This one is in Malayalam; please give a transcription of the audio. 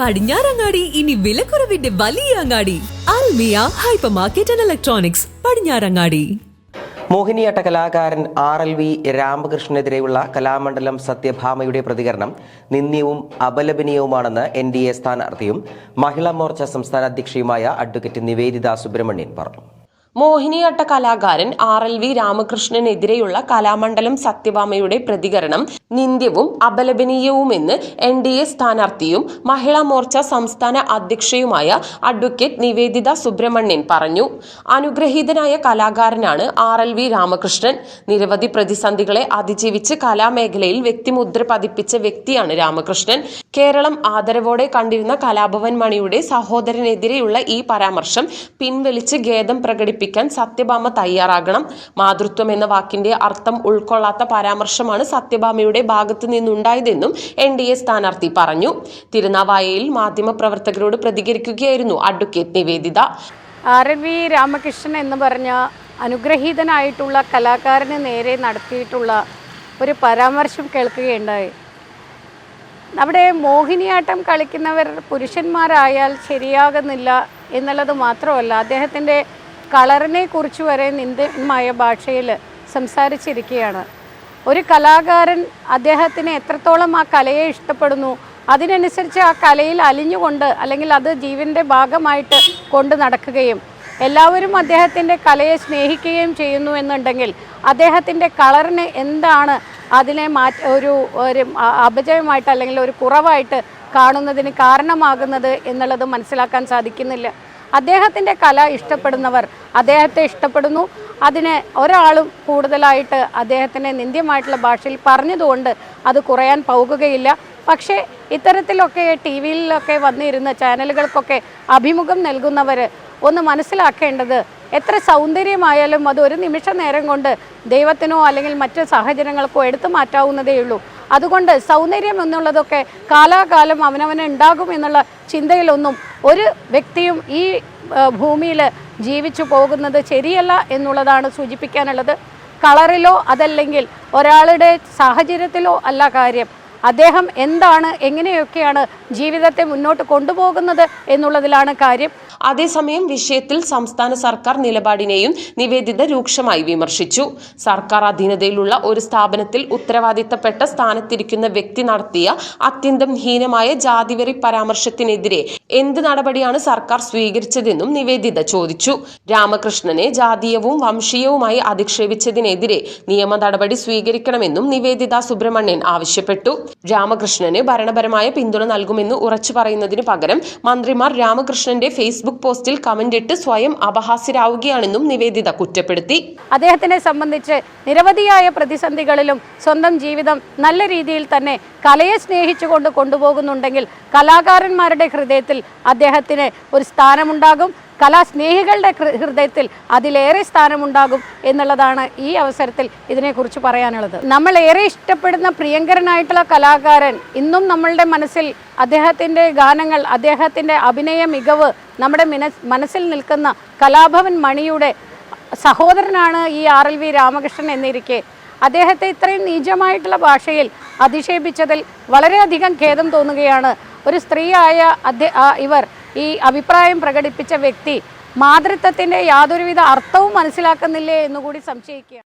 പടിഞ്ഞാറങ്ങാടി ഇനി വിലക്കുറവിന്റെ വലിയ അങ്ങാടി. Almiya hyper market and electronics Padinjarangadi. മോഹിനിയാട്ട കലാകാരൻ ആർ എൽ വി രാമകൃഷ്ണനെതിരെയുള്ള കലാമണ്ഡലം സത്യഭാമയുടെ പ്രതികരണം നിന്ദ്യവും അപലപനീയവുമാണെന്ന് എൻ ഡി എ സ്ഥാനാർത്ഥിയും മഹിളാ മോർച്ച സംസ്ഥാന അധ്യക്ഷയുമായ അഡ്വക്കേറ്റ് നിവേദിത സുബ്രഹ്മണ്യൻ പറഞ്ഞു. മോഹിനിയാട്ട കലാകാരൻ ആർ എൽ വി രാമകൃഷ്ണനെതിരെയുള്ള കലാമണ്ഡലം സത്യഭാമയുടെ പ്രതികരണം നിന്ദ്യവും അപലപനീയവുമെന്ന് എൻ ഡി എ സ്ഥാനാർത്ഥിയും മഹിളാ മോർച്ച സംസ്ഥാന അധ്യക്ഷയുമായ അഡ്വക്കേറ്റ് നിവേദിത സുബ്രഹ്മണ്യൻ പറഞ്ഞു. അനുഗ്രഹീതനായ കലാകാരനാണ് ആർ എൽ വി രാമകൃഷ്ണൻ. നിരവധി പ്രതിസന്ധികളെ അതിജീവിച്ച് കലാമേഖലയിൽ വ്യക്തിമുദ്ര പതിപ്പിച്ച വ്യക്തിയാണ് രാമകൃഷ്ണൻ. കേരളം ആദരവോടെ കണ്ടിരുന്ന കലാഭവൻ മണിയുടെ സഹോദരനെതിരെയുള്ള ഈ പരാമർശം പിൻവലിച്ച് ഖേദം പ്രകടിപ്പിക്കാൻ സത്യഭാമ തയ്യാറാകണം. മാതൃത്വം എന്ന വാക്കിന്റെ അർത്ഥം ഉൾക്കൊള്ളാത്ത പരാമർശമാണ് സത്യഭാമയുടെ ഭാഗത്തു നിന്നുണ്ടായതെന്നും എൻ ഡി എ സ്ഥാനാർത്ഥി പറഞ്ഞു. തിരുനാവായയിൽ മാധ്യമപ്രവർത്തകരോട് പ്രതികരിക്കുകയായിരുന്നു advocate Niveditha. R V Ramakrishnan എന്ന് പറഞ്ഞ അനുഗ്രഹീതനായിട്ടുള്ള കലാകാരന് നേരെ നടത്തിയിട്ടുള്ള ഒരു പരാമർശം കേൾക്കുകയുണ്ടായി. അവിടെ മോഹിനിയാട്ടം കളിക്കുന്നവർ പുരുഷന്മാരായാൽ ശരിയാകുന്നില്ല എന്നുള്ളത് മാത്രമല്ല അദ്ദേഹത്തിന്റെ കളറിനെ കുറിച്ച് വരെ നിന്ദമായ ഭാഷയിൽ സംസാരിച്ചിരിക്കുകയാണ്. ഒരു കലാകാരൻ അദ്ദേഹത്തിന് എത്രത്തോളം ആ കലയെ ഇഷ്ടപ്പെടുന്നു അതിനനുസരിച്ച് ആ കലയിൽ അലിഞ്ഞുകൊണ്ട് അല്ലെങ്കിൽ അത് ജീവന്റെ ഭാഗമായിട്ട് കൊണ്ട് നടക്കുകയും എല്ലാവരും അദ്ദേഹത്തിന്റെ കലയെ സ്നേഹിക്കുകയും ചെയ്യുന്നു എന്നുണ്ടെങ്കിൽ അദ്ദേഹത്തിന്റെ കളറിന് എന്താണ് അതിനെ മാറ്റ ഒരു ഒരു അപജയമായിട്ട് അല്ലെങ്കിൽ ഒരു കുറവായിട്ട് കാണുന്നതിന് കാരണമാകുന്നത് എന്നുള്ളത് മനസ്സിലാക്കാൻ സാധിക്കുന്നില്ല. അദ്ദേഹത്തിന്റെ കല ഇഷ്ടപ്പെടുന്നവർ അദ്ദേഹത്തെ ഇഷ്ടപ്പെടുന്നു. അതിന് ഒരാളും കൂടുതലായിട്ട് അദ്ദേഹത്തിനെ നിന്ദ്യമായിട്ടുള്ള ഭാഷയിൽ പറഞ്ഞതുകൊണ്ട് അത് കുറയാൻ പോകുകയില്ല. പക്ഷേ ഇത്തരത്തിലൊക്കെ ടി വിയിലൊക്കെ വന്നിരുന്ന ചാനലുകൾക്കൊക്കെ അഭിമുഖം നൽകുന്നവർ ഒന്ന് മനസ്സിലാക്കേണ്ടത് എത്ര സൗന്ദര്യമായാലും അത് ഒരു നിമിഷ നേരം കൊണ്ട് ദൈവത്തിനോ അല്ലെങ്കിൽ മറ്റ് സാഹചര്യങ്ങൾക്കോ എടുത്തു മാറ്റാവുന്നതേ ഉള്ളൂ അതുകൊണ്ട് സൗന്ദര്യം എന്നുള്ളതൊക്കെ കാലാകാലം അവനവന് ഉണ്ടാകും എന്നുള്ള ചിന്തയിലൊന്നും ഒരു വ്യക്തിയും ഈ ഭൂമിയിൽ ജീവിച്ചു പോകുന്നത് ശരിയല്ല എന്നുള്ളതാണ് സൂചിപ്പിക്കാനുള്ളത്. കളറിലോ അതല്ലെങ്കിൽ ഒരാളുടെ സാഹചര്യത്തിലോ അല്ല കാര്യം. അദ്ദേഹം എന്താണ് എങ്ങനെയൊക്കെയാണ് ജീവിതത്തെ മുന്നോട്ട് കൊണ്ടുപോകുന്നത് എന്നുള്ളതിലാണ് കാര്യം. അതേസമയം വിഷയത്തിൽ സംസ്ഥാന സർക്കാർ നിലപാടിനെയും നിവേദിത രൂക്ഷമായി വിമർശിച്ചു. സർക്കാർ അധീനതയിലുള്ള ഒരു സ്ഥാപനത്തിൽ ഉത്തരവാദിത്തപ്പെട്ട സ്ഥാനത്തിരിക്കുന്ന വ്യക്തി നടത്തിയ അത്യന്തം ഹീനമായ ജാതിവെറി പരാമർശത്തിനെതിരെ എന്ത് നടപടിയാണ് സർക്കാർ സ്വീകരിച്ചതെന്നും നിവേദിത ചോദിച്ചു. രാമകൃഷ്ണനെ ജാതീയവും വംശീയവുമായി അധിക്ഷേപിച്ചതിനെതിരെ നിയമ നടപടി സ്വീകരിക്കണമെന്നും നിവേദിത സുബ്രഹ്മണ്യൻ ആവശ്യപ്പെട്ടു. രാമകൃഷ്ണന് ഭരണപരമായ പിന്തുണ നൽകുമെന്ന് ഉറച്ചു പറയുന്നതിനു പകരം മന്ത്രിമാർ രാമകൃഷ്ണന്റെ ഫേസ്ബുക്ക് പോസ്റ്റിൽ കമന്റിട്ട് സ്വയം അപഹാസ്യരാവുകയാണെന്നും നിവേദിത കുറ്റപ്പെടുത്തി. അദ്ദേഹത്തിനെ സംബന്ധിച്ച് നിരവധിയായ പ്രതിസന്ധികളിലും സ്വന്തം ജീവിതം നല്ല രീതിയിൽ തന്നെ കലയെ സ്നേഹിച്ചുകൊണ്ട് കൊണ്ടുപോകുന്നുണ്ടെങ്കിൽ കലാകാരന്മാരുടെ ഹൃദയത്തിൽ അദ്ദേഹത്തിന് ഒരു സ്ഥാനമുണ്ടാകും. കലാസ്നേഹികളുടെ ഹൃദയത്തിൽ അതിലേറെ സ്ഥാനമുണ്ടാകും എന്നുള്ളതാണ് ഈ അവസരത്തിൽ ഇതിനെക്കുറിച്ച് പറയാനുള്ളത്. നമ്മൾ ഏറെ ഇഷ്ടപ്പെടുന്ന പ്രിയങ്കരനായിട്ടുള്ള കലാകാരൻ ഇന്നും നമ്മളുടെ മനസ്സിൽ അദ്ദേഹത്തിന്റെ ഗാനങ്ങൾ അദ്ദേഹത്തിന്റെ അഭിനയ മികവ് നമ്മുടെ മനസ്സിൽ നിൽക്കുന്ന കലാഭവൻ മണിയുടെ സഹോദരനാണ് ഈ ആർ എൽ വി രാമകൃഷ്ണൻ എന്നിരിക്കെ. അദ്ദേഹത്തെ ഇത്രയും നീചമായിട്ടുള്ള ഭാഷയിൽ അധിക്ഷേപിച്ചതിൽ വളരെയധികം ഖേദം തോന്നുകയാണ്. ഒരു സ്ത്രീയായ ഇവർ ഈ അഭിപ്രായം പ്രകടിപ്പിച്ച വ്യക്തി മാതൃത്വത്തിന്റെ യാതൊരുവിധ അർത്ഥവും മനസ്സിലാക്കുന്നില്ലേ എന്നുകൂടി സംശയിക്കുക